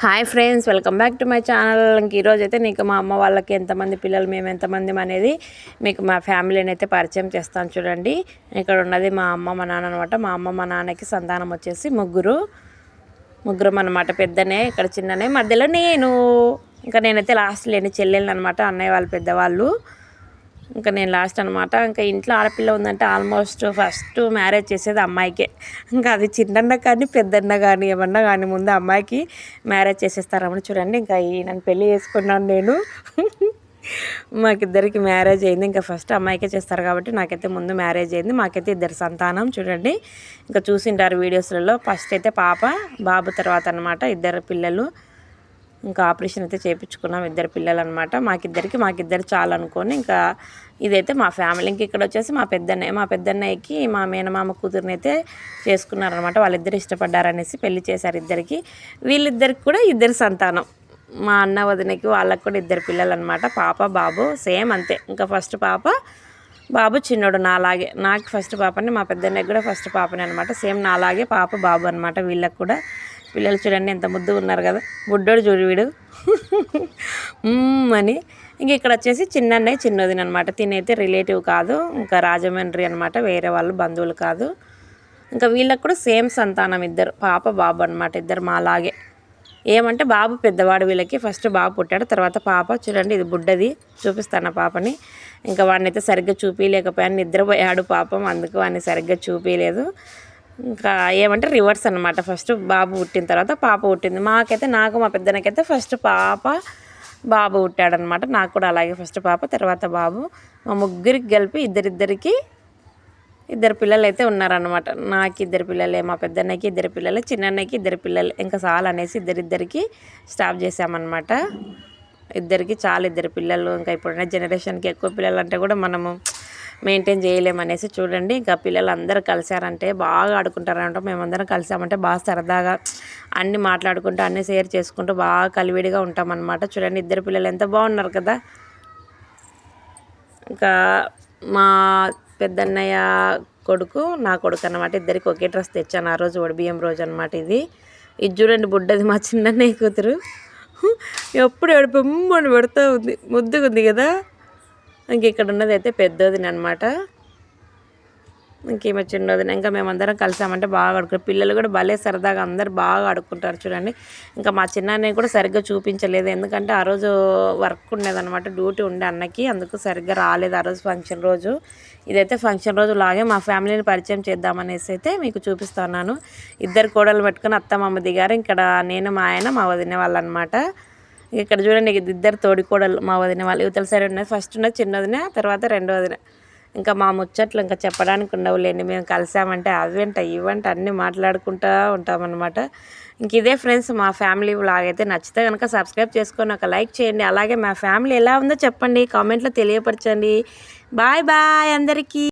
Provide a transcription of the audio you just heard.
Hi friends welcome back to my channel. ఈరోజు అయితే నీకు మా అమ్మ వాళ్ళకి ఎంతమంది పిల్లలు మేము ఎంతమంది అనేది మీకు మా ఫ్యామిలీని అయితే పరిచయం చేస్తాను చూడండి. ఇక్కడ ఉన్నది మా అమ్మ మా నాన్న అనమాట మా అమ్మ మా నాన్నకి సంతానం వచ్చేసి ముగ్గురు. ముగ్గురం అనమాట పెద్దనే ఇక్కడ చిన్ననే మధ్యలో నేను. ఇంకా నేనైతే లాస్ట్ లేని చెల్లెళ్ళు అనమాట అన్నయ్య వాళ్ళు పెద్దవాళ్ళు. ఇంకా నేను లాస్ట్ అనమాట ఇంకా ఇంట్లో ఆడపిల్ల ఉందంటే ఆల్మోస్ట్ ఫస్ట్ మ్యారేజ్ చేసేది అమ్మాయికే. ఇంకా అది చిన్న కానీ పెద్దన్న కానీ ఏమన్నా కానీ ముందు అమ్మాయికి మ్యారేజ్ చేసేస్తారమని చూడండి. ఇంకా ఈ నన్ను పెళ్ళి చేసుకున్నాను నేను. మాకిద్దరికి మ్యారేజ్ అయింది. ఇంకా ఫస్ట్ అమ్మాయికే చేస్తారు కాబట్టి నాకైతే ముందు మ్యారేజ్ అయింది. మాకైతే ఇద్దరు సంతానం చూడండి. ఇంకా చూసింటారు వీడియోస్లలో. ఫస్ట్ అయితే పాప బాబు తర్వాత అనమాట ఇద్దరు పిల్లలు. ఇంకా ఆపరేషన్ అయితే చేయించుకున్నాం ఇద్దరు పిల్లలు అనమాట మాకిద్దరికి మాకిద్దరు చాలనుకొని ఇంకా ఇదైతే మా ఫ్యామిలీ. ఇక్కడ వచ్చేసి మా పెద్దన్నయ్య మా పెద్దన్నయ్యకి మా మేనమామ కూతురుని అయితే చేసుకున్నారనమాట. వాళ్ళిద్దరు ఇష్టపడ్డారనేసి పెళ్ళి చేశారు ఇద్దరికి. వీళ్ళిద్దరికి కూడా ఇద్దరు సంతానం. మా అన్న వదినకి వాళ్ళకి కూడా ఇద్దరు పిల్లలు అనమాట పాప బాబు సేమ్ అంతే. ఇంకా ఫస్ట్ పాప బాబు చిన్నోడు నాలాగే. నాకు ఫస్ట్ పాపని మా పెద్దన్నకి కూడా ఫస్ట్ పాపని అనమాట. సేమ్ నాలాగే పాప బాబు అనమాట వీళ్ళకి కూడా. పిల్లలు చూడండి ఎంత ముద్దు ఉన్నారు కదా. బుడ్డోడు చూడు వీడు. అని. ఇంక ఇక్కడ వచ్చేసి చిన్నన్నయ్య చిన్నదిన అనమాట తినైతే రిలేటివ్ కాదు ఇంకా రాజమండ్రి అనమాట వేరే వాళ్ళు బంధువులు కాదు. ఇంకా వీళ్ళకు కూడా సేమ్ సంతానం ఇద్దరు పాప బాబు అనమాట ఇద్దరు మాలాగే. ఏమంటే బాబు పెద్దవాడు వీళ్ళకి ఫస్ట్ బాబు పుట్టాడు తర్వాత పాప. చూడండి ఇది బుడ్డది చూపిస్తాను పాపని. ఇంకా వాడిని అయితే సరిగ్గా చూపించలేకపోయాను నిద్రపోయాడు పాపం అందుకు వాడిని సరిగ్గా చూపించలేదు ఇంకా ఏమంటే రివర్స్ అనమాట ఫస్ట్ బాబు పుట్టిన తర్వాత పాప పుట్టింది. మాకైతే నాకు మా పెద్దనకైతే ఫస్ట్ పాప బాబు పుట్టాడనమాట నాకు కూడా అలాగే ఫస్ట్ పాప తర్వాత బాబు. మా ముగ్గురికి కలిపి ఇద్దరిద్దరికి ఇద్దరు పిల్లలు అయితే ఉన్నారనమాట నాకు ఇద్దరు పిల్లలే మా పెద్దన్నకి ఇద్దరు పిల్లలు చిన్నన్నకి ఇద్దరు పిల్లలు. ఇంకా చాలు అనేసి ఇద్దరిద్దరికి స్టాప్ చేసామన్నమాట ఇద్దరికి చాలా ఇద్దరు పిల్లలు. ఇంకా ఇప్పుడున్న జనరేషన్కి ఎక్కువ పిల్లలు అంటే కూడా మనము మెయింటైన్ చేయలేమనేసి చూడండి. ఇంకా పిల్లలు అందరూ కలిశారంటే బాగా ఆడుకుంటారంట. మేమందరం కలిసామంటే బాగా సరదాగా అన్నీ మాట్లాడుకుంటూ అన్నీ షేర్ చేసుకుంటూ బాగా కలివిడిగా ఉంటామన్నమాట. చూడండి ఇద్దరు పిల్లలు ఎంత బాగున్నారు కదా. ఇంకా మా పెద్దన్నయ్య కొడుకు నా కొడుకు అనమాట ఇద్దరికి ఒకే డ్రెస్ తెచ్చాను ఆ రోజు బియ్యం రోజు అనమాట ఇది. ఇది చూడండి బుడ్డది మా చిన్నన్నయ్య కూతురు. ఎప్పుడు ఎడుపమ్మని పెడతా ఉంది. ముద్దుగా ఉంది కదా. ఇంక ఇక్కడ ఉన్నది అయితే పెద్దదిని అనమాట ఇంకేమో చిన్నది ఇంకా మేమందరం కలిసామంటే బాగా ఆడుకుంటాం పిల్లలు కూడా భలే సరదాగా అందరు బాగా ఆడుకుంటారు చూడండి. ఇంకా మా చిన్నాన్నయ్య కూడా సరిగ్గా చూపించలేదు. ఎందుకంటే ఆ రోజు వర్క్ ఉండేదన్నమాట డ్యూటీ ఉండే అన్నకి. అందుకు సరిగ్గా రాలేదు ఆ రోజు ఫంక్షన్ రోజు. ఇదైతే ఫంక్షన్ రోజు లాగే మా ఫ్యామిలీని పరిచయం చేద్దామనేసి అయితే మీకు చూపిస్తున్నాను. ఇద్దరు కోడలు పెట్టుకుని అత్తమ్మ దిగారు. ఇక్కడ నేను మా ఆయన మా వదిన వాళ్ళు అనమాట ఇక్కడ చూడండి ఇద్దరు తోడికోడలు మా వదిన వాళ్ళు యువతల సైడ్ ఉన్నది ఫస్ట్ ఉన్నది చిన్నదిన తర్వాత రెండవదిన ఇంకా మా ముచ్చట్లు ఇంకా చెప్పడానికి ఉండవులేండి. మేము కలిసామంటే అవంట ఇవంట అన్నీ మాట్లాడుకుంటూ ఉంటామన్నమాట. ఇంక ఇదే ఫ్రెండ్స్ మా ఫ్యామిలీ లాగైతే నచ్చితే కనుక సబ్స్క్రైబ్ చేసుకొని ఒక లైక్ చేయండి. అలాగే మా ఫ్యామిలీ ఎలా ఉందో చెప్పండి. కామెంట్లో తెలియపరచండి. బాయ్ బాయ్ అందరికీ.